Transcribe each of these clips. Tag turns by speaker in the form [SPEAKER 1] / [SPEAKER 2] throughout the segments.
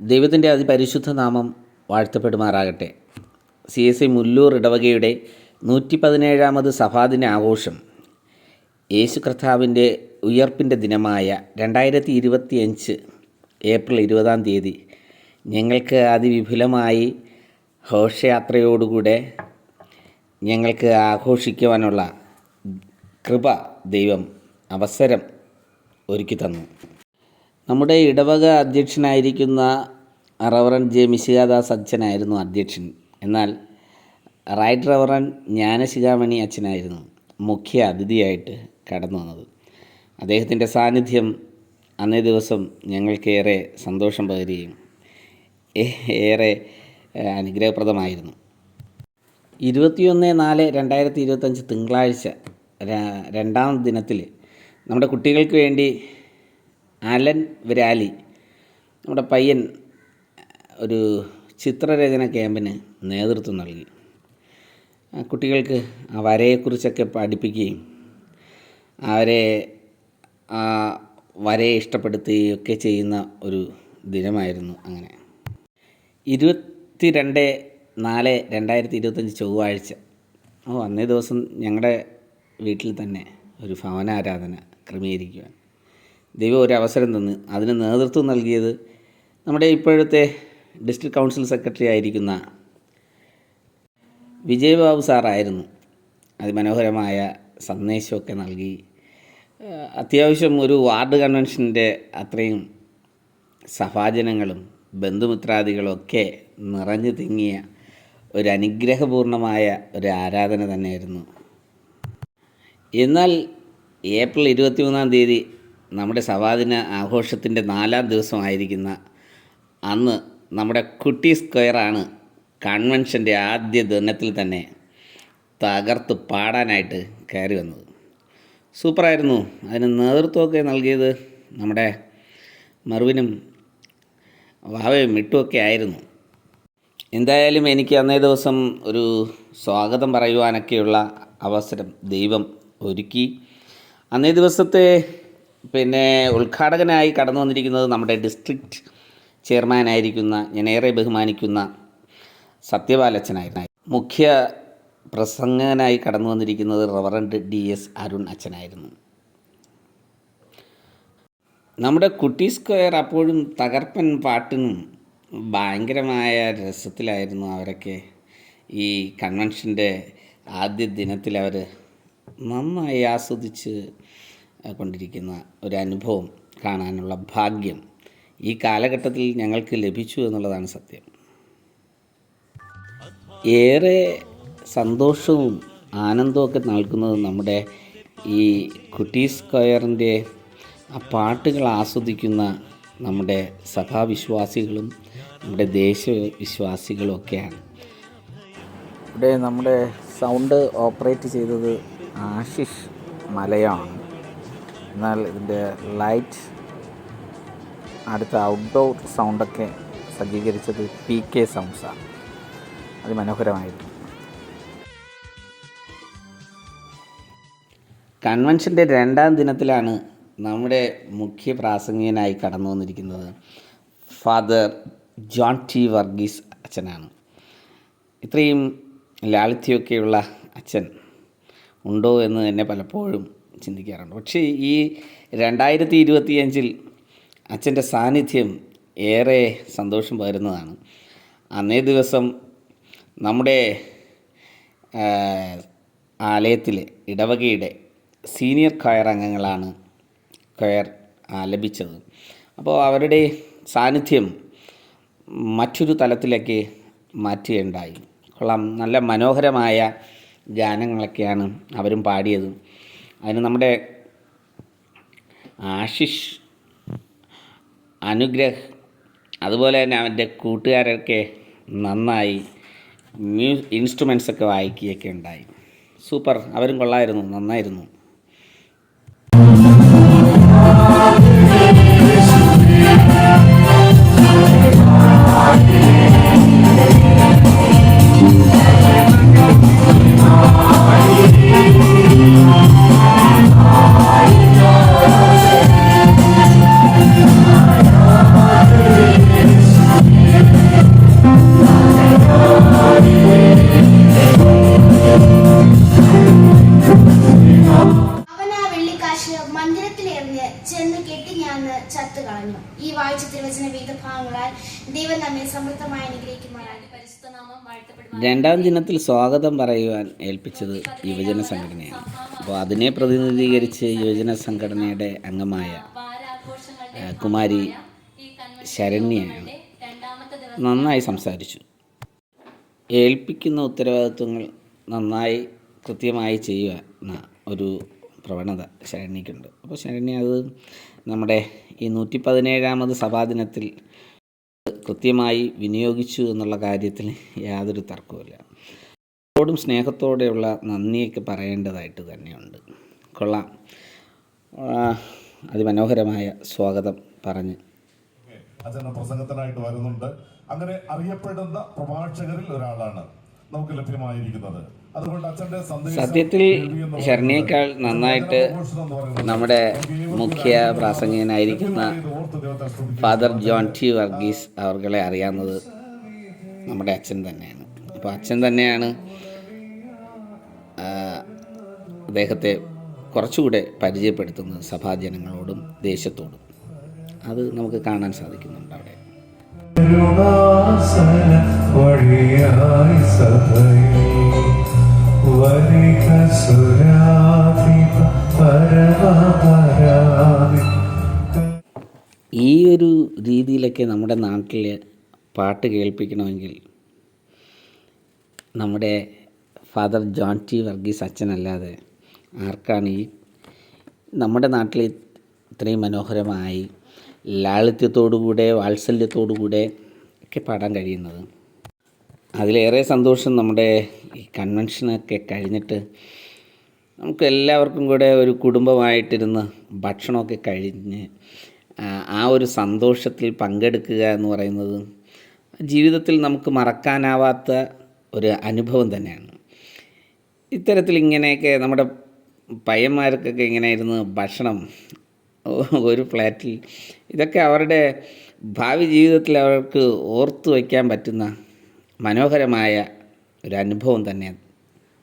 [SPEAKER 1] ദൈവത്തിന്റെ അതിപരിശുദ്ധ നാമം വാഴ്ത്തപ്പെടുമാറാകട്ടെ. സി എസ് ഐ മുല്ലൂർ ഇടവകയുടെ നൂറ്റി പതിനേഴാമത് സഭാദിന ആഘോഷം യേശു കർത്താവിന്റെ ഉയർപ്പിന്റെ ദിനമായ രണ്ടായിരത്തി ഇരുപത്തിയഞ്ച് ഏപ്രിൽ ഇരുപതാം തീയതി ഞങ്ങൾക്ക് അതിവിപുലമായി ഘോഷയാത്രയോടുകൂടെ ഞങ്ങൾക്ക് ആഘോഷിക്കുവാനുള്ള കൃപ ദൈവം അവസരം ഒരുക്കി തന്നു നമ്മുടെ ഇടവക അധ്യക്ഷനായിരിക്കുന്ന റവറൻ ജെ മിശികാദാസ് അച്ഛനായിരുന്നു അധ്യക്ഷൻ. എന്നാൽ റൈറ്റ് റവറൻ ജ്ഞാനശിഖാമണി അച്ഛനായിരുന്നു മുഖ്യ അതിഥിയായിട്ട് കടന്നു വന്നത്. അദ്ദേഹത്തിന്റെ സാന്നിധ്യം അന്നേ ദിവസം ഞങ്ങൾക്കേറെ സന്തോഷം പകരുകയും ഏറെ അനുഗ്രഹപ്രദമായിരുന്നു. ഇരുപത്തിയൊന്ന് നാല് രണ്ടായിരത്തി ഇരുപത്തഞ്ച് തിങ്കളാഴ്ച രണ്ടാം ദിനത്തിൽ നമ്മുടെ കുട്ടികൾക്ക് വേണ്ടി അലൻ വിരാലി. നമ്മുടെ പയ്യൻ ഒരു ചിത്രരചന ക്യാമ്പിന് നേതൃത്വം നൽകി. കുട്ടികൾക്ക് ആ വരയെക്കുറിച്ചൊക്കെ പഠിപ്പിക്കുകയും അവരെ ആ വരയെ ഇഷ്ടപ്പെടുത്തുകയും ഒക്കെ ചെയ്യുന്ന ഒരു ദിനമായിരുന്നു അങ്ങനെ. ഇരുപത്തി രണ്ട് നാല് രണ്ടായിരത്തി ഇരുപത്തഞ്ച് ചൊവ്വാഴ്ച. ഓ അന്നേ ദിവസം ഞങ്ങളുടെ വീട്ടിൽ തന്നെ ഒരു ഭവനാരാധന ക്രമീകരിക്കുവാൻ ദൈവം ഒരു അവസരം തന്ന് അതിന് നേതൃത്വം നൽകിയത് നമ്മുടെ ഇപ്പോഴത്തെ ഡിസ്ട്രിക്ട് കൗൺസിൽ സെക്രട്ടറി ആയിരിക്കുന്ന വിജയബാബു സാറായിരുന്നു. അതിമനോഹരമായ സന്ദേശമൊക്കെ നൽകി. അത്യാവശ്യം ഒരു വാർഡ് കൺവെൻഷന്റെ അത്രയും സഭാജനങ്ങളും ബന്ധുമിത്രാദികളൊക്കെ നിറഞ്ഞു തിങ്ങിയ ഒരു അനുഗ്രഹപൂർണമായ ഒരു ആരാധന തന്നെയായിരുന്നു. എന്നാൽ ഏപ്രിൽ ഇരുപത്തി മൂന്നാം തീയതി നമ്മുടെ സവാദിന ആഘോഷത്തിന്റെ നാലാം ദിവസമായിരിക്കുന്ന അന്ന് നമ്മുടെ കുട്ടി സ്ക്വയറാണ് കൺവെൻഷന്റെ ആദ്യ ദിനത്തിൽ തന്നെ തകർത്ത് പാടാനായിട്ട് കയറി വന്നത്. സൂപ്പറായിരുന്നു. അതിന് നേതൃത്വമൊക്കെ നൽകിയത് നമ്മുടെ മറുവിനും വാവയും മിട്ടുമൊക്കെ ആയിരുന്നു. എന്തായാലും എനിക്ക് അന്നേ ദിവസം ഒരു സ്വാഗതം പറയുവാനൊക്കെയുള്ള അവസരം ദൈവം ഒരുക്കി. അന്നേ ദിവസത്തെ പിന്നെ ഉദ്ഘാടകനായി കടന്നു വന്നിരിക്കുന്നത് നമ്മുടെ ഡിസ്ട്രിക്റ്റ് ചെയർമാനായിരിക്കുന്ന ഞാൻ ഏറെ ബഹുമാനിക്കുന്ന സത്യപാലച്ചനായിരുന്നു. മുഖ്യ പ്രസംഗകനായി കടന്നു വന്നിരിക്കുന്നത് റവറൻഡ് ഡി എസ് അരുൺ അച്ഛനായിരുന്നു. നമ്മുടെ കുട്ടി സ്ക്വയർ അപ്പോഴും തകർപ്പൻ പാട്ടിനും ഭയങ്കരമായ രസത്തിലായിരുന്നു അവരൊക്കെ. ഈ കൺവെൻഷന്റെ ആദ്യ ദിനത്തിൽ അവർ നന്നായി ആസ്വദിച്ച് കൊണ്ടിരിക്കുന്ന ഒരു അനുഭവം കാണാനുള്ള ഭാഗ്യം ഈ കാലഘട്ടത്തിൽ ഞങ്ങൾക്ക് ലഭിച്ചു എന്നുള്ളതാണ് സത്യം. ഏറെ സന്തോഷവും ആനന്ദവും ഒക്കെ നൽകുന്നത് നമ്മുടെ ഈ കുട്ടി സ്ക്വയറിന്റെ ആ പാട്ടുകൾ ആസ്വദിക്കുന്ന നമ്മുടെ സഭാവിശ്വാസികളും നമ്മുടെ ദേശവിശ്വാസികളും ഒക്കെയാണ് ഇവിടെ നമ്മുടെ സൗണ്ട് ഓപ്പറേറ്റ് ചെയ്തത് ആശിഷ് മലയാണ്. എന്നാൽ ഇതിന്റെ ലൈറ്റ് അടുത്ത ഔട്ട്ഡോർ സൗണ്ടൊക്കെ സജ്ജീകരിച്ചത് പി കെ സൗണ്ട്സാണ് അതിമനോഹരമായിരുന്നു. കൺവെൻഷന്റെ രണ്ടാം ദിനത്തിലാണ് നമ്മുടെ മുഖ്യ പ്രാസംഗികനായി കടന്നു വന്നിരിക്കുന്നത് ഫാദർ ജോൺ ടി വർഗീസ് അച്ഛനാണ്. ഇത്രയും ലാളിത്യമൊക്കെയുള്ള അച്ഛൻ ഉണ്ടോ എന്ന് തന്നെ പലപ്പോഴും ചിന്തിക്കാറുണ്ട്. പക്ഷേ ഈ രണ്ടായിരത്തി ഇരുപത്തിയഞ്ചിൽ അച്ഛന്റെ സാന്നിധ്യം ഏറെ സന്തോഷം പകരുന്നതാണ്. അന്നേ ദിവസം നമ്മുടെ ആലയത്തിലെ ഇടവകയുടെ സീനിയർ കയർ അംഗങ്ങളാണ് കയർ ആലപിച്ചത് അപ്പോൾ അവരുടെ സാന്നിധ്യം മറ്റൊരു തലത്തിലേക്ക് മാറ്റുകയുണ്ടായി. കൊള്ളാം. നല്ല മനോഹരമായ ഗാനങ്ങളൊക്കെയാണ് അവരും പാടിയത്. അതിന് നമ്മുടെ ആശിഷ് അനുഗ്രഹ് അതുപോലെ തന്നെ അവന്റെ കൂട്ടുകാരൊക്കെ നന്നായി മ്യൂ ഇൻസ്ട്രുമെൻസൊക്കെ വായിക്കുകയൊക്കെ ഉണ്ടായി. സൂപ്പർ. അവരും കൊള്ളായിരുന്നു. നന്നായിരുന്നു. രണ്ടാം ദിനത്തിൽ സ്വാഗതം പറയുവാൻ ഏൽപ്പിച്ചത് യുവജന സംഘടനയാണ്. അപ്പോൾ അതിനെ പ്രതിനിധീകരിച്ച് യുവജന സംഘടനയുടെ അംഗമായ കുമാരി
[SPEAKER 2] ദിവസം
[SPEAKER 1] നന്നായി സംസാരിച്ചു. ഏൽപ്പിക്കുന്ന ഉത്തരവാദിത്വങ്ങൾ നന്നായി കൃത്യമായി ചെയ്യുക എന്ന ഒരു പ്രവണത ശരണ്യക്കുണ്ട് അപ്പോൾ ശരണ്യ അത് നമ്മുടെ ഈ നൂറ്റി പതിനേഴാമത് സഭാദിനത്തിൽ കൃത്യമായി വിനിയോഗിച്ചു എന്നുള്ള കാര്യത്തിൽ യാതൊരു തർക്കവുമില്ല. ോടും സ്നേഹത്തോടെയുള്ള നന്ദിയൊക്കെ പറയേണ്ടതായിട്ട് തന്നെയുണ്ട്. കൊള്ളാം. അതിമനോഹരമായ സ്വാഗതം പറഞ്ഞ്.
[SPEAKER 3] പ്രസംഗത്തിനായിട്ട് വരുന്നുണ്ട്. അങ്ങനെ അറിയപ്പെടുന്ന പ്രഭാഷകരിൽ ഒരാളാണ് നമുക്ക് ലഭ്യമായിരിക്കുന്നത്.
[SPEAKER 1] സത്യത്തിൽ
[SPEAKER 3] കേൾവിയെന്ന്
[SPEAKER 1] നന്നായിട്ട് നമ്മുടെ മുഖ്യ പ്രാസംഗികനായിരിക്കുന്ന. ഫാദർ ജോൺ ടി വർഗീസ് അവർകളെ അറിയാവുന്നത് നമ്മുടെ അച്ഛൻ തന്നെയാണ്. അപ്പോൾ അച്ഛൻ തന്നെയാണ് അദ്ദേഹത്തെ കുറച്ചുകൂടെ പരിചയപ്പെടുത്തുന്നത് സഭാജനങ്ങളോടും ദേശത്തോടും. അത് നമുക്ക് കാണാൻ സാധിക്കുന്നുണ്ട് അവിടെ. ഈ ഒരു രീതിയിലൊക്കെ നമ്മുടെ നാട്ടിൽ പാട്ട് കേൾപ്പിക്കണമെങ്കിൽ നമ്മുടെ ഫാദർ ജോൺ ടി വർഗീസ് അച്ഛനല്ലാതെ ആർക്കാണ് ഈ നമ്മുടെ നാട്ടിൽ ഇത്രയും മനോഹരമായി ലാളിത്യത്തോടുകൂടെ വാത്സല്യത്തോടുകൂടെ ഒക്കെ പാടാൻ കഴിയുന്നത്. അതിലേറെ സന്തോഷം നമ്മുടെ ഈ കൺവെൻഷനൊക്കെ കഴിഞ്ഞിട്ട് നമുക്ക് എല്ലാവർക്കും കൂടെ ഒരു കുടുംബമായിട്ടിരുന്ന് ഭക്ഷണമൊക്കെ കഴിഞ്ഞ് ആ, ഒരു സന്തോഷത്തിൽ പങ്കെടുക്കുക എന്ന് പറയുന്നത് ജീവിതത്തിൽ നമുക്ക് മറക്കാനാവാത്ത ഒരു അനുഭവം തന്നെയാണ്. ഇത്തരത്തിൽ ഇങ്ങനെയൊക്കെ നമ്മുടെ പയ്യന്മാർക്കൊക്കെ ഇങ്ങനെ ഇരുന്ന് ഭക്ഷണം? ഒരു ഫ്ലാറ്റിൽ ഇതൊക്കെ അവരുടെ ഭാവി ജീവിതത്തിൽ അവർക്ക് ഓർത്തു വയ്ക്കാൻ പറ്റുന്ന മനോഹരമായ ഒരു അനുഭവം തന്നെയാണ്.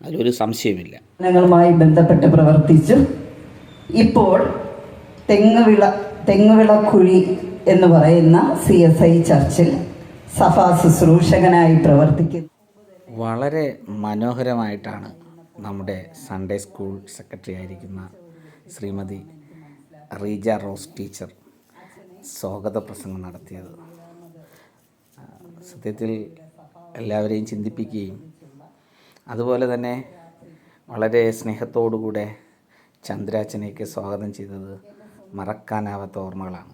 [SPEAKER 1] അതിലൊരു സംശയമില്ല
[SPEAKER 4] ങ്ങളുമായി ബന്ധപ്പെട്ട് പ്രവർത്തിച്ചു. ഇപ്പോൾ തെങ്ങുവിള തെങ്ങുവിളക്കുഴി എന്ന് പറയുന്ന സി എസ് ഐ ചർച്ചിൽ സഭാ ശുശ്രൂഷകനായി പ്രവർത്തിക്കുന്നു.
[SPEAKER 1] വളരെ മനോഹരമായിട്ടാണ് നമ്മുടെ സൺഡേ സ്കൂൾ സെക്രട്ടറി ആയിരിക്കുന്ന ശ്രീമതി റീജ റോസ് ടീച്ചർ സ്വാഗത പ്രസംഗം നടത്തിയത്. സത്യത്തിൽ എല്ലാവരെയും ചിന്തിപ്പിക്കുകയും അതുപോലെ തന്നെ വളരെ സ്നേഹത്തോടുകൂടെ ചന്ദ്രാച്ചനെയൊക്കെ സ്വാഗതം ചെയ്തത് മറക്കാനാവാത്ത ഓർമ്മകളാണ്.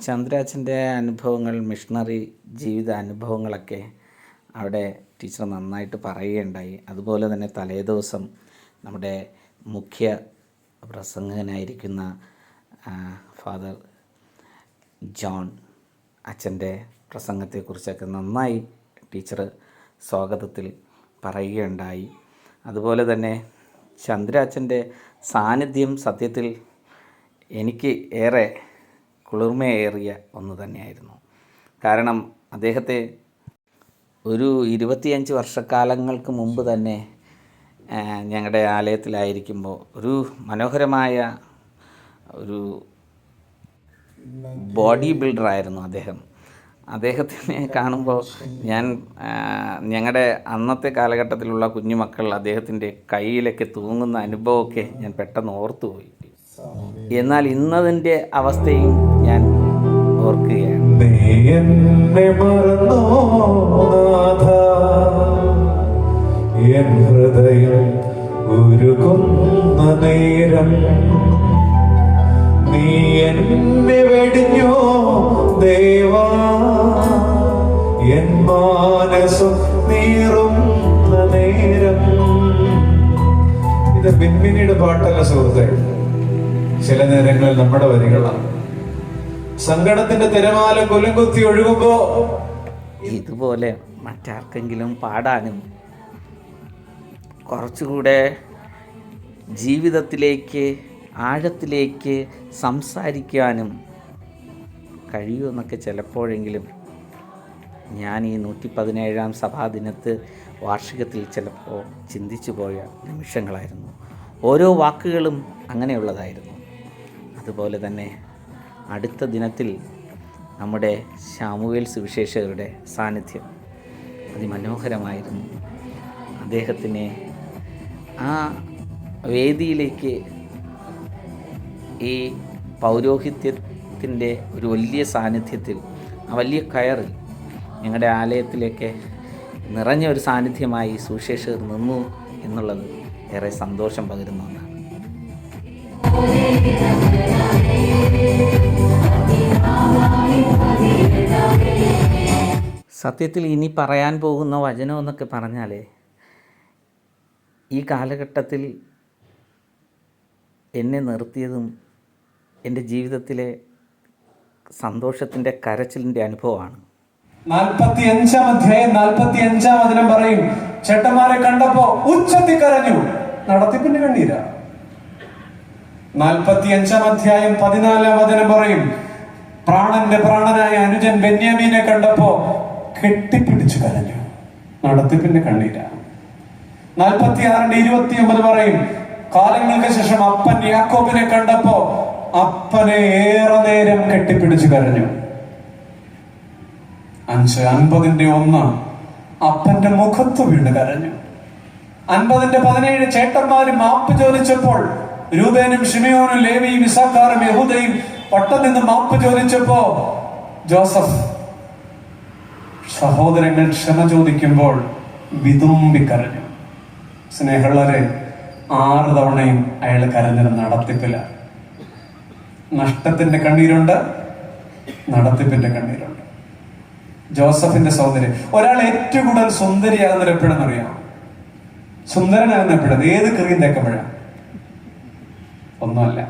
[SPEAKER 1] ചന്ദ്രാച്ചന്റെ അനുഭവങ്ങൾ മിഷണറി ജീവിത അനുഭവങ്ങളൊക്കെ അവിടെ ടീച്ചർ നന്നായിട്ട് പറയുകയുണ്ടായി. അതുപോലെ തന്നെ തലേ ദിവസം നമ്മുടെ മുഖ്യ പ്രസംഗകനായിരിക്കുന്ന ഫാദർ ജോൺ അച്ഛന്റെ പ്രസംഗത്തെക്കുറിച്ചൊക്കെ നന്നായി ടീച്ചർ സ്വാഗതത്തിൽ പറയുകയുണ്ടായി. അതുപോലെ തന്നെ ചന്ദ്രാച്ചന്റെ സാന്നിധ്യം സത്യത്തിൽ എനിക്ക് ഏറെ കുളിർമയേറിയ ഒന്ന് തന്നെയായിരുന്നു. കാരണം അദ്ദേഹത്തെ ഒരു ഇരുപത്തിയഞ്ച് വർഷക്കാലങ്ങൾക്ക് മുമ്പ് തന്നെ ഞങ്ങളുടെ ആലയത്തിലായിരിക്കുമ്പോൾ ഒരു മനോഹരമായ ഒരു ബോഡി ബിൽഡറായിരുന്നു അദ്ദേഹം. അദ്ദേഹത്തിനെ കാണുമ്പോൾ ഞാൻ ഞങ്ങളുടെ അന്നത്തെ കാലഘട്ടത്തിലുള്ള കുഞ്ഞുമക്കൾ അദ്ദേഹത്തിന്റെ കയ്യിലൊക്കെ തൂങ്ങുന്ന അനുഭവമൊക്കെ ഞാൻ പെട്ടെന്ന് ഓർത്തുപോയി. എന്നാൽ ഇന്നതിന്റെ അവസ്ഥയും ഞാൻ ഓർക്കുകയാണ്.
[SPEAKER 5] നീ എന്നെ മറന്നോ നാഥ? എൻ ഹൃദയം ഉരുകുന്ന നേരം നീ എന്നെ വെടിഞ്ഞോ ദേവാ? എൻ മാനസം നീറുന്ന നേരം. ഇത് പിൻമിനിയുടെ പാട്ടല്ല സുഹൃത്തെ. ചില നേരങ്ങളിൽ നമ്മുടെ വരികളാണ്. സങ്കടത്തിന്റെ തിരമാല കൊലുംകുത്തി ഒഴുകുമ്പോ
[SPEAKER 1] ഇതുപോലെ മറ്റാർക്കെങ്കിലും പാടാനും കുറച്ചുകൂടെ ജീവിതത്തിലേക്ക് ആഴത്തിലേക്ക് സംസാരിക്കാനും കഴിയുമെന്നൊക്കെ ചിലപ്പോഴെങ്കിലും ഞാൻ ഈ നൂറ്റി പതിനേഴാം സഭാദിനത്ത് വാർഷികത്തിൽ ചിലപ്പോൾ ചിന്തിച്ചു പോയ നിമിഷങ്ങളായിരുന്നു. ഓരോ വാക്കുകളും അങ്ങനെയുള്ളതായിരുന്നു. അതുപോലെ തന്നെ അടുത്ത ദിനത്തിൽ നമ്മുടെ ശാമുവേൽ സുവിശേഷകരുടെ സാന്നിധ്യം അതിമനോഹരമായിരുന്നു. അദ്ദേഹത്തിനെ ആ വേദിയിലേക്ക് ഈ പൗരോഹിത്യത്തിന്റെ ഒരു വലിയ സാന്നിധ്യത്തിൽ ആ വലിയ കയറിൽ ഞങ്ങളുടെ ആലയത്തിലേക്ക് നിറഞ്ഞ ഒരു സാന്നിധ്യമായി സുവിശേഷകർ നിന്നു എന്നുള്ളത് ഏറെ സന്തോഷം പകരുന്ന ഒന്നാണ്. സത്യത്തിൽ ഇനി പറയാൻ പോകുന്ന വചനം എന്നൊക്കെ പറഞ്ഞാൽ ഈ കാലഘട്ടത്തിൽ എന്നെ നിർത്തിയതും എന്റെ ജീവിതത്തിലെ സന്തോഷത്തിന്റെ കരച്ചിലിന്റെ അനുഭവമാണ്.
[SPEAKER 5] നാൽപ്പത്തി അഞ്ചാം അധ്യായം നാൽപ്പത്തി അഞ്ചാം അതിനം പറയും ചേട്ടന്മാരെ കണ്ടപ്പോ ഉച്ചത്തി കരഞ്ഞു. നടത്തിപ്പിന്റെ കണ്ണീരാ. നാൽപ്പത്തി അഞ്ചാം അധ്യായം പതിനാലാം വചനം പറയും പ്രാണന്റെ പ്രാണനായ അനുജൻ ബെന്യാമീനെ കണ്ടപ്പോ കെട്ടിപ്പിടിച്ചു കരഞ്ഞു. നടത്തിപ്പിന്റെ പിന്നെ നാൽപ്പത്തി ആറിന്റെ ഇരുപത്തി ഒമ്പത് പറയും കാലങ്ങൾക്ക് ശേഷം അപ്പൻ യാക്കോബിനെ കണ്ടപ്പോ അപ്പനെ ഏറെ നേരം കെട്ടിപ്പിടിച്ചു കരഞ്ഞു. അഞ്ച് അൻപതിന്റെ ഒന്ന് അപ്പന്റെ മുഖത്ത് വീണ് കരഞ്ഞു. അൻപതിന്റെ പതിനേഴ് ചേട്ടന്മാരും മാപ്പ് ചോദിച്ചപ്പോൾ രൂപേനും ഷിമയോനും ലേവിയും ഇസാക്കാറും യഹൂദയും പട്ടം നിന്ന് മാപ്പ് ചോദിച്ചപ്പോ ജോസഫ് സഹോദരങ്ങൾ ക്ഷമ ചോദിക്കുമ്പോൾ വിതുമ്പി കരഞ്ഞു സ്നേഹമുള്ളവരെ ആറ് തവണയും അയാൾ കരഞ്ഞത് നടത്തിപ്പില്ല. നഷ്ടത്തിന്റെ കണ്ണീരുണ്ട് നടത്തിപ്പിന്റെ കണ്ണീരുണ്ട്. ജോസഫിന്റെ സൗന്ദര്യം ഒരാൾ ഏറ്റവും കൂടുതൽ സുന്ദരിയാകുന്നത് എപ്പോഴെന്ന് അറിയാം സുന്ദരനാകുന്ന എപ്പോഴും ഏത് ക്രീം തേക്കുമ്പോഴാണ് ഒന്നുമല്ല.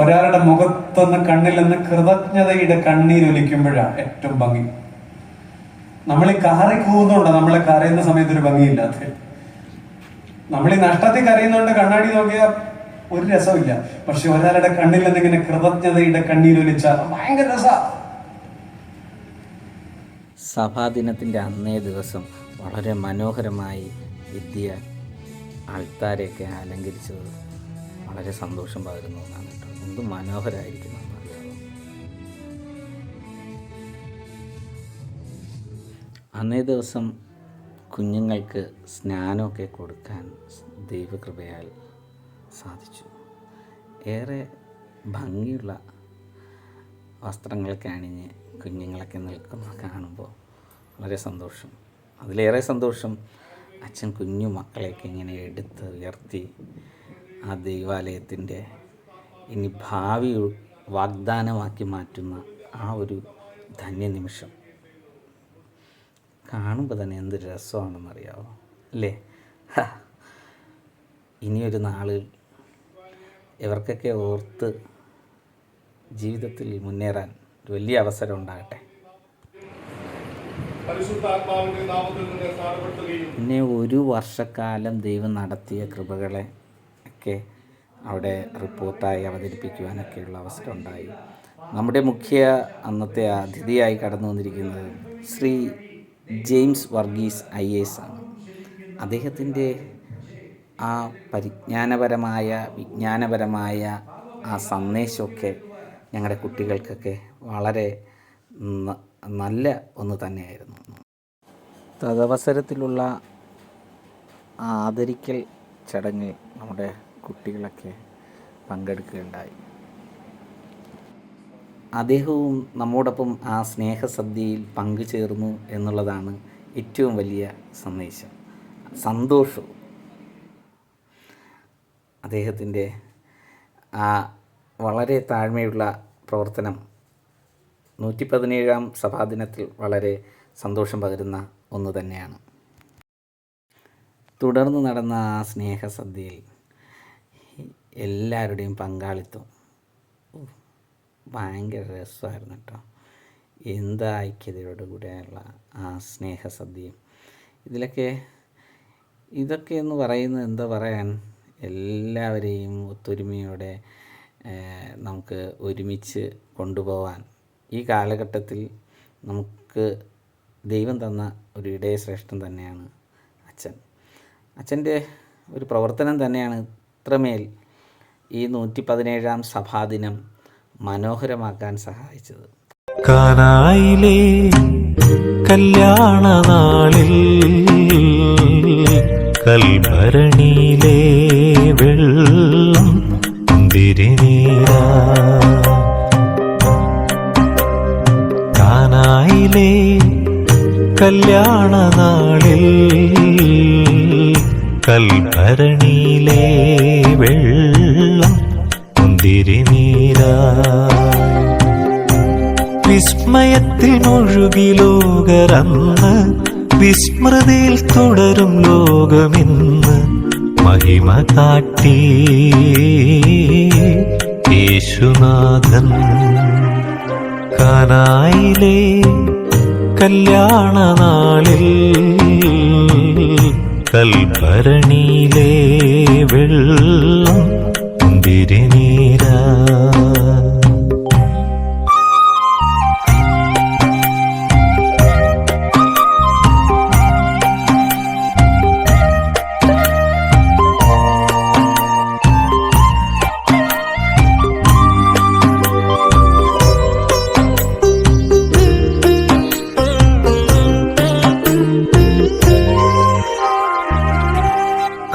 [SPEAKER 5] ഒരാളുടെ മുഖത്തുനിന്ന് കണ്ണിൽ നിന്ന് കൃതജ്ഞതയുടെ കണ്ണീരൊലിക്കുമ്പോഴാണ് ഏറ്റവും ഭംഗി. നമ്മൾ ഈ കാറി കൂവുന്നുണ്ടോ. നമ്മളെ കരയുന്ന സമയത്ത് ഒരു ഭംഗിയില്ലാത്ത നമ്മൾ ഈ നഷ്ടത്തിൽ കരയുന്നുണ്ട് കണ്ണാടി നോക്കിയാൽ ഒരു രസമില്ല പക്ഷെ ഒരാളുടെ കണ്ണിൽ എന്തെങ്കിലും കൃതജ്ഞതയുടെ കണ്ണീരൊലിച്ചാൽ ഭയങ്കര രസമാണ്
[SPEAKER 1] സഭാദിനത്തിന്റെ അന്നേ ദിവസം വളരെ മനോഹരമായി വിദ്യ ആൾക്കാരെയൊക്കെ അലങ്കരിച്ചത് വളരെ സന്തോഷം പകരുന്നു എന്നാണ് കേട്ടോ. എന്ത് മനോഹരമായിരിക്കുന്നു അന്നേ ദിവസം കുഞ്ഞുങ്ങൾക്ക് സ്നാനമൊക്കെ കൊടുക്കാൻ ദൈവകൃപയാൽ സാധിച്ചു. ഏറെ ഭംഗിയുള്ള വസ്ത്രങ്ങളൊക്കെ അണിഞ്ഞ് കുഞ്ഞുങ്ങളൊക്കെ നിൽക്കുന്ന കാണുമ്പോൾ വളരെ സന്തോഷം. അതിലേറെ സന്തോഷം അച്ഛൻ കുഞ്ഞു മക്കളെയൊക്കെ ഇങ്ങനെ എടുത്ത് ഉയർത്തി ആ ദൈവാലയത്തിന്റെ ഇനി ഭാവി വാഗ്ദാനമാക്കി മാറ്റുന്ന ആ ഒരു ധന്യനിമിഷം കാണുമ്പോൾ തന്നെ എന്ത് രസമാണെന്നറിയാമോ അല്ലേ. ഇനിയൊരു നാളിൽ ഇവർക്കൊക്കെ ഓർത്ത് ജീവിതത്തിൽ മുന്നേറാൻ ഒരു വലിയ അവസരം ഉണ്ടാകട്ടെ. പിന്നെ ഒരു വർഷക്കാലം ദൈവം നടത്തിയ കൃപകളെ ഒക്കെ അവിടെ റിപ്പോർട്ടായി അവതരിപ്പിക്കുവാനൊക്കെയുള്ള അവസരം ഉണ്ടായി. നമ്മുടെ മുഖ്യ അന്നത്തെ അതിഥിയായി കടന്നു വന്നിരിക്കുന്നത് Shri James Varghese I S ആണ്. അദ്ദേഹത്തിന്റെ ആ പരിജ്ഞാനപരമായ വിജ്ഞാനപരമായ ആ സന്ദേശമൊക്കെ ഞങ്ങളുടെ കുട്ടികൾക്കൊക്കെ വളരെ നല്ല ഒന്ന് തന്നെയായിരുന്നു. തദവസരത്തിലുള്ള ആദരിക്കൽ ചടങ്ങിൽ നമ്മുടെ കുട്ടികളൊക്കെ പങ്കെടുക്കുകയുണ്ടായി. അദ്ദേഹവും നമ്മോടൊപ്പം ആ സ്നേഹസദ്യയിൽ പങ്കുചേർന്നു എന്നുള്ളതാണ് ഏറ്റവും വലിയ സന്ദേശം. സന്തോഷവും അദ്ദേഹത്തിന്റെ ആ വളരെ താഴ്മയുള്ള പ്രവർത്തനം നൂറ്റി പതിനേഴാം സഭാദിനത്തിൽ വളരെ സന്തോഷം പകരുന്ന ഒന്ന് തന്നെയാണ്. തുടർന്ന് നടന്ന ആ സ്നേഹസദ്യയിൽ എല്ലാവരുടെയും പങ്കാളിത്തം ഭയങ്കര രസമായിരുന്നു കേട്ടോ. എന്താ ഐക്യതയോട് കൂടെയുള്ള ആ സ്നേഹസദ്യയും. ഇതിലൊക്കെ ഇതൊക്കെ എന്ന് പറയുന്നത് എന്താ പറയാൻ? എല്ലാവരെയും ഒത്തൊരുമയോടെ നമുക്ക് ഒരുമിച്ച് കൊണ്ടുപോകാൻ ഈ കാലഘട്ടത്തിൽ നമുക്ക് ദൈവം തന്ന ഒരു ഇടയശ്രേഷ്ഠൻ തന്നെയാണ് അച്ഛൻ. അച്ഛന്റെ ഒരു പ്രവർത്തനം തന്നെയാണ് ഇത്രമേൽ ഈ നൂറ്റി പതിനേഴാം സഭാദിനം മനോഹരമാക്കാൻ സഹായിച്ചത്.
[SPEAKER 6] കാനായിലെ കല്യാണ നാളിൽ കൽഭരണിയിലെ വെള്ളം തിരിനീരാ. കാനായിലെ കല്യാണ നാളിൽ കൽഭരണിയിലെ വെള്ളം മുന്തിരിനീരാ വിസ്മയത്തിൽ മുഴുകി ലോകരന്ന് വിസ്മൃതിയിൽ തുടരും ലോകമിന്ന് മഹിമ കാട്ടി. യേശുനാഥൻ കാനായിലെ കല്യാണനാളിൽ കൽഭരണിയിലെ വെള്ളം തിരിനീരാ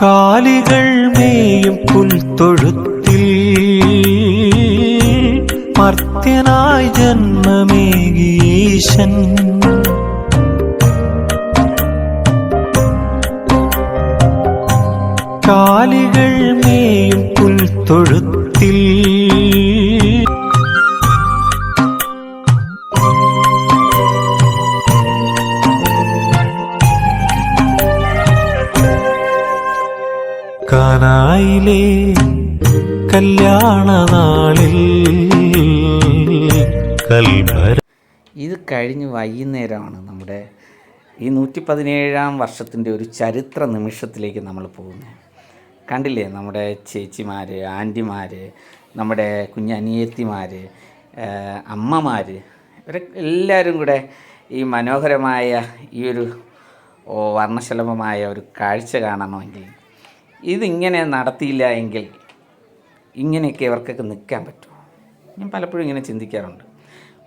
[SPEAKER 6] കാലികൾ മേയും പുൽത്തൊഴുത്തിൽ മർത്യനായി ജന്മമേകീശൻ കാലികൾ മേയും പുൽത്തൊഴുത്തിൽ. കാനായിലെ കല്യാണ നാളിൽ
[SPEAKER 1] ഇത് കഴിഞ്ഞ് വൈകുന്നേരമാണ് നമ്മുടെ ഈ നൂറ്റി പതിനേഴാം വർഷത്തിന്റെ ഒരു ചരിത്ര നിമിഷത്തിലേക്ക് നമ്മൾ പോകുന്നത്. കണ്ടില്ലേ നമ്മുടെ ചേച്ചിമാർ ആന്റിമാർ നമ്മുടെ കുഞ്ഞനിയത്തിമാർ അമ്മമാർ ഇവരൊക്കെ എല്ലാവരും കൂടെ ഈ മനോഹരമായ ഈ ഒരു വർണശലഭമായ ഒരു കാഴ്ച കാണണമെങ്കിൽ ഇതിങ്ങനെ നടത്തിയില്ല എങ്കിൽ ഇങ്ങനെയൊക്കെ ഇവർക്കൊക്കെ നിൽക്കാൻ പറ്റുമോ? ഞാൻ പലപ്പോഴും ഇങ്ങനെ ചിന്തിക്കാറുണ്ട്.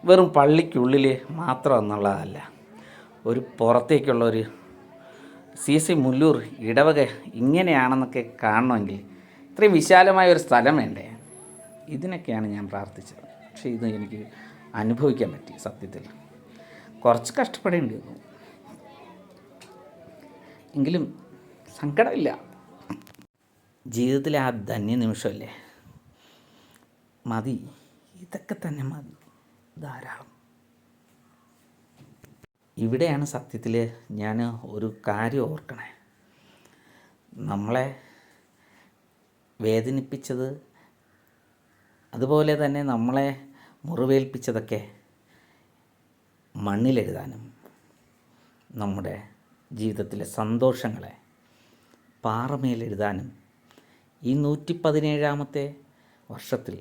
[SPEAKER 1] വെറും പള്ളിക്കുള്ളിൽ മാത്രം എന്നുള്ളതല്ല. ഒരു പുറത്തേക്കുള്ള ഒരു സി സി മുല്ലൂർ ഇടവക ഇങ്ങനെയാണെന്നൊക്കെ കാണണമെങ്കിൽ ഇത്രയും വിശാലമായ ഒരു സ്ഥലം വേണ്ടേ? ഇതിനൊക്കെയാണ് ഞാൻ പ്രാർത്ഥിച്ചത്. പക്ഷേ ഇത് എനിക്ക് അനുഭവിക്കാൻ പറ്റി സത്യത്തിൽ. കുറച്ച് കഷ്ടപ്പെടേണ്ടി വന്നു. എങ്കിലും സങ്കടമില്ല. ജീവിതത്തിലെ ആ ധന്യ നിമിഷമല്ലേ മതി. ഇതൊക്കെ തന്നെ മതി. ധാരാളം. ഇവിടെയാണ് സത്യത്തിൽ ഞാൻ ഒരു കാര്യം ഓർക്കണേ. നമ്മളെ വേദനിപ്പിച്ചത് അതുപോലെ തന്നെ നമ്മളെ മുറിവേൽപ്പിച്ചതൊക്കെ മണ്ണിലെഴുതാനും നമ്മുടെ ജീവിതത്തിലെ സന്തോഷങ്ങളെ പാറമേലെഴുതാനും ഈ നൂറ്റി പതിനേഴാമത്തെ വർഷത്തിൽ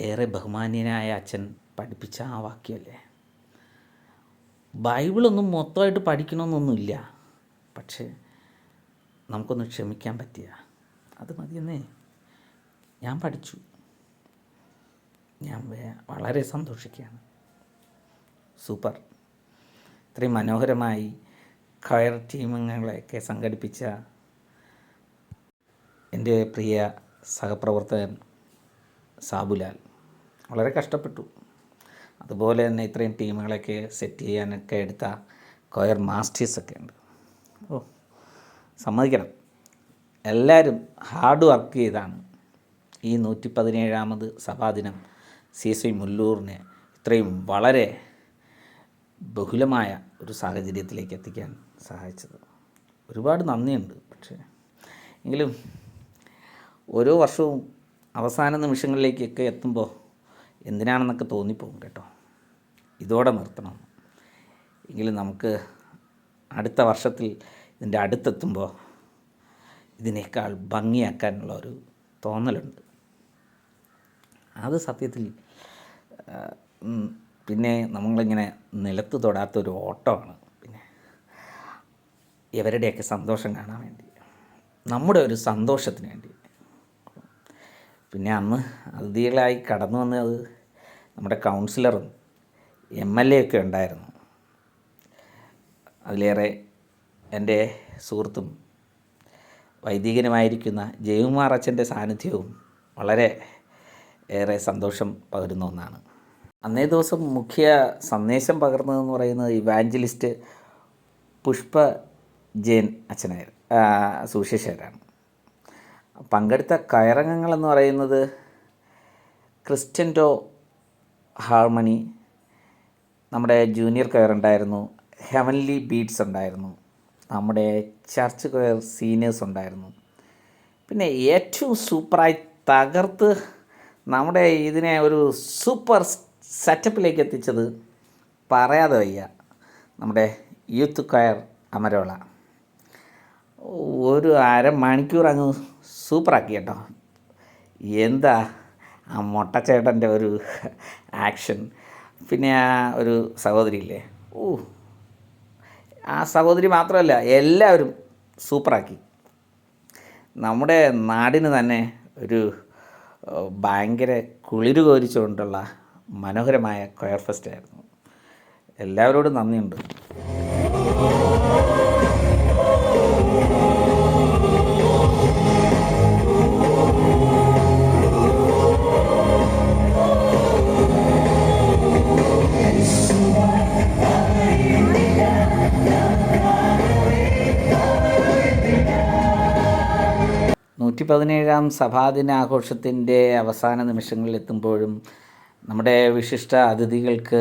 [SPEAKER 1] ഏറെ ബഹുമാന്യനായ അച്ഛൻ പഠിപ്പിച്ച ആ വാക്യമല്ലേ? ബൈബിളൊന്നും മൊത്തമായിട്ട് പഠിക്കണമെന്നൊന്നുമില്ല. പക്ഷേ നമുക്കൊന്ന് ക്ഷമിക്കാൻ പറ്റിയ അത് മതിയെന്നേ. ഞാൻ പഠിച്ചു. ഞാൻ വളരെ സന്തോഷിക്കുകയാണ്. സൂപ്പർ. ഇത്രയും മനോഹരമായി കയർ ടീമുകളെയൊക്കെ സംഘടിപ്പിച്ച എന്റെ പ്രിയ സഹപ്രവർത്തകൻ സാബുലാൽ. വളരെ കഷ്ടപ്പെട്ടു. അതുപോലെ തന്നെ ഇത്രയും ടീമുകളൊക്കെ സെറ്റ് ചെയ്യാനൊക്കെ എടുത്ത കൊയർ മാസ്റ്റേഴ്സൊക്കെ ഉണ്ട്. ഓ സമ്മതിക്കണം. എല്ലാവരും ഹാർഡ് വർക്ക് ചെയ്താണ്. ഈ നൂറ്റി പതിനേഴാമത് സഭാദിനം സി. എസ്. വി മുല്ലൂറിനെ ഇത്രയും വളരെ ബഹുലമായ ഒരു സാഹചര്യത്തിലേക്ക് എത്തിക്കാൻ സഹായിച്ചത്. ഒരുപാട് നന്ദിയുണ്ട്. പക്ഷേ എങ്കിലും ഓരോ വർഷവും അവസാന നിമിഷങ്ങളിലേക്കൊക്കെ എത്തുമ്പോൾ എന്തിനാണെന്നൊക്കെ തോന്നിപ്പോകും കേട്ടോ. ഇതോടെ നിർത്തണം. എങ്കിലും നമുക്ക് അടുത്ത വർഷത്തിൽ ഇതിന്റെ അടുത്തെത്തുമ്പോൾ ഇതിനേക്കാൾ ഭംഗിയാക്കാനുള്ള ഒരു തോന്നലുണ്ട്. അത് സത്യത്തിൽ പിന്നെ നമ്മളിങ്ങനെ നിലത്ത് തൊടാത്തൊരു ഓട്ടമാണ്. പിന്നെ ഇവരുടെയൊക്കെ സന്തോഷം കാണാൻ വേണ്ടി നമ്മുടെ ഒരു സന്തോഷത്തിന് വേണ്ടി പിന്നെ അന്ന് അതിഥികളായി കടന്നു വന്നത് നമ്മുടെ കൗൺസിലറും എം എൽ എ ഒക്കെ ഉണ്ടായിരുന്നു. അതിലേറെ എന്റെ സുഹൃത്തും വൈദികനുമായിരിക്കുന്ന ജയകുമാർ അച്ഛന്റെ സാന്നിധ്യവും വളരെ ഏറെ സന്തോഷം പകരുന്ന ഒന്നാണ്. അന്നേ ദിവസം മുഖ്യ സന്ദേശം പകർന്നതെന്ന് പറയുന്നത് ഇവാഞ്ചലിസ്റ്റ് പുഷ്പ ജെയിൻ അച്ഛനായിരുന്നു സുവിശേഷകരാണ്. പങ്കെടുത്ത കയറങ്ങങ്ങൾ എന്ന് പറയുന്നത് ക്രിസ്റ്റ്യന്റോ ഹാർമണി നമ്മുടെ ജൂനിയർ കയർ ഉണ്ടായിരുന്നു ഹെവൻലി ബീറ്റ്സ് ഉണ്ടായിരുന്നു നമ്മുടെ ചർച്ച് കയർ സീനിയേഴ്സ് ഉണ്ടായിരുന്നു. പിന്നെ ഏറ്റവും സൂപ്പറായി തകർത്ത് നമ്മുടെ ഇതിനെ ഒരു സൂപ്പർ സെറ്റപ്പിലേക്ക് എത്തിച്ചത് പറയാതെ വയ്യ നമ്മുടെ യൂത്ത് കയർ അമരോള. ഒരു അരമണിക്കൂർ അങ്ങ് സൂപ്പറാക്കി കേട്ടോ എന്താ ആ മൊട്ടച്ചേട്ടന്റെ ഒരു ആക്ഷൻ. പിന്നെ ആ ഒരു സഹോദരി ഇല്ലേ ഓ ആ സഹോദരി മാത്രമല്ല എല്ലാവരും സൂപ്പറാക്കി. നമ്മുടെ നാടിന് തന്നെ ഒരു ഭയങ്കര കുളിര് കോരിച്ചുകൊണ്ടുള്ള മനോഹരമായ കൊയർ ഫെസ്റ്റ് ആയിരുന്നു. എല്ലാവരോടും നന്ദിയുണ്ട്. നൂറ്റി പതിനേഴാം സഭാദിനാഘോഷത്തിന്റെ അവസാന നിമിഷങ്ങളിൽ എത്തുമ്പോഴും നമ്മുടെ വിശിഷ്ട അതിഥികൾക്ക്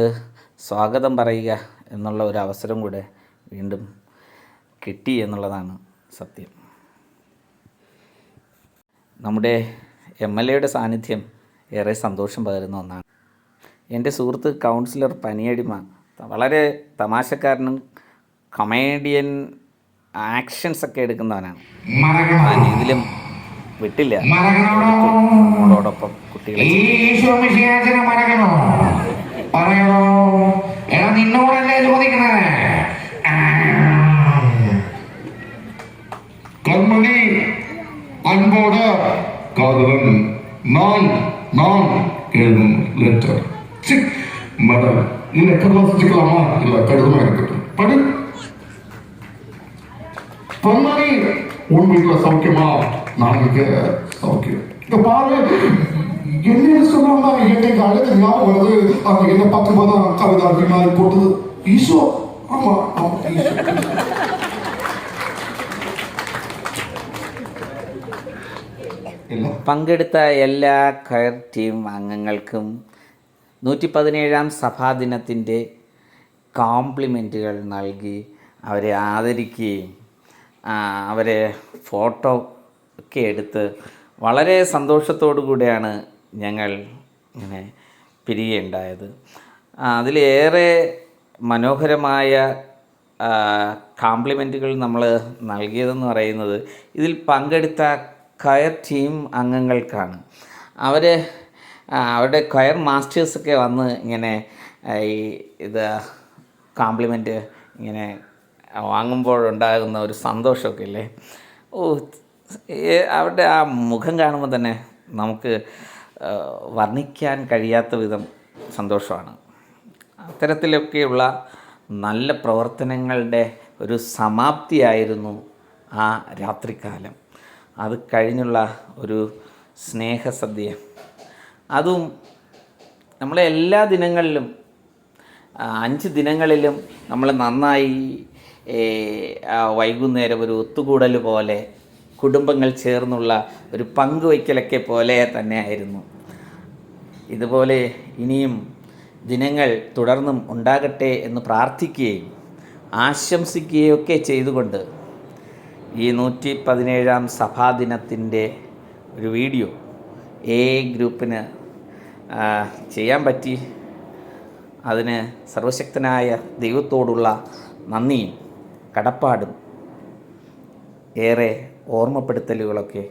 [SPEAKER 1] സ്വാഗതം പറയുക എന്നുള്ള ഒരു അവസരം കൂടെ വീണ്ടും കിട്ടി എന്നുള്ളതാണ് സത്യം. നമ്മുടെ എം എൽ എയുടെ സാന്നിധ്യം ഏറെ സന്തോഷം പകരുന്ന ഒന്നാണ്. എന്റെ സുഹൃത്ത് കൗൺസിലർ പനിയടിമ വളരെ തമാശക്കാരനും കൊമേഡിയൻ ആക്ഷൻസ് ഒക്കെ എടുക്കുന്നവനാണ് ഇതിലും വിട്ടില്ല നമ്മളോടൊപ്പം കുട്ടികളെ
[SPEAKER 7] ഈശോമിശിഹാചനം മറക്കണോ പറയണോ എടാ നിന്നോടല്ലേ ചോദിക്കണേ
[SPEAKER 3] கண்மணி அன்போட காதலன் நான் நான் எழுதும் லெட்டர் மேடம் இந்த கடிதம் இல்ல கடிதமா இருக்கட்டும் படி பொன்மணி உன் வீட்டுல சௌக்கியமா நான் இங்க சௌக்கியம் இங்க பாரு என்ன சொன்னா என்னைக்கு அழகு ஞாபகம் வருது அவங்க என்ன பார்க்கும்போது கவிதை அடிமாரி போட்டது ஈசோ ஆமா ஆமா ஈசோ இல்ல
[SPEAKER 1] പങ്കെടുത്ത എല്ലാ കയർ ടീം അംഗങ്ങൾക്കും നൂറ്റി പതിനേഴാം സഭാദിനത്തിൻ്റെ കോംപ്ലിമെൻറ്റുകൾ നൽകി അവരെ ആദരിക്കുകയും ആ, അവരെ ഫോട്ടോ ഒക്കെ എടുത്ത് വളരെ സന്തോഷത്തോടു കൂടിയാണ് ഞങ്ങൾ ഇങ്ങനെ പിരിയുണ്ടായത് അതിലേറെ മനോഹരമായ കോംപ്ലിമെന്റുകൾ നമ്മൾ നൽകിയതെന്ന് പറയുന്നത് ഇതിൽ പങ്കെടുത്ത കയർ ടീം അംഗങ്ങൾക്കാണ്. അവർ അവരുടെ കയർ മാസ്റ്റേഴ്സൊക്കെ വന്ന് ഇങ്ങനെ ഈ ഇത് കോംപ്ലിമെന്റ് ഇങ്ങനെ വാങ്ങുമ്പോഴുണ്ടാകുന്ന ഒരു സന്തോഷമൊക്കെ ഇല്ലേ? ഓ അവരുടെ ആ മുഖം കാണുമ്പോൾ തന്നെ നമുക്ക് വർണിക്കാൻ കഴിയാത്ത വിധം സന്തോഷമാണ്. അത്തരത്തിലൊക്കെയുള്ള നല്ല പ്രവർത്തനങ്ങളുടെ ഒരു സമാപ്തിയായിരുന്നു ആ രാത്രികാലം. അത് കഴിഞ്ഞുള്ള ഒരു സ്നേഹസദ്യ. അതും നമ്മളെ എല്ലാ ദിനങ്ങളിലും അഞ്ച് ദിനങ്ങളിലും നമ്മൾ നന്നായി വൈകുന്നേരം ഒരു ഒത്തുകൂടൽ പോലെ കുടുംബങ്ങൾ ചേർന്നുള്ള ഒരു പങ്കുവയ്ക്കലൊക്കെ പോലെ തന്നെ ആയിരുന്നു ഇതുപോലെ ഇനിയും ദിനങ്ങൾ തുടർന്നും ഉണ്ടാകട്ടെ എന്ന് പ്രാർത്ഥിക്കുകയും ആശംസിക്കുകയൊക്കെ ചെയ്തുകൊണ്ട് ഈ നൂറ്റി പതിനേഴാം സഭാദിനത്തിന്റെ ഒരു വീഡിയോ എ ഗ്രൂപ്പിന് ചെയ്യാൻ പറ്റി. അതിന് സർവശക്തനായ ദൈവത്തോടുള്ള നന്ദിയും കടപ്പാടും ഏറെ ഓർമ്മപ്പെടുത്തലുകളൊക്കെ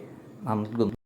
[SPEAKER 1] നൽകുന്നു.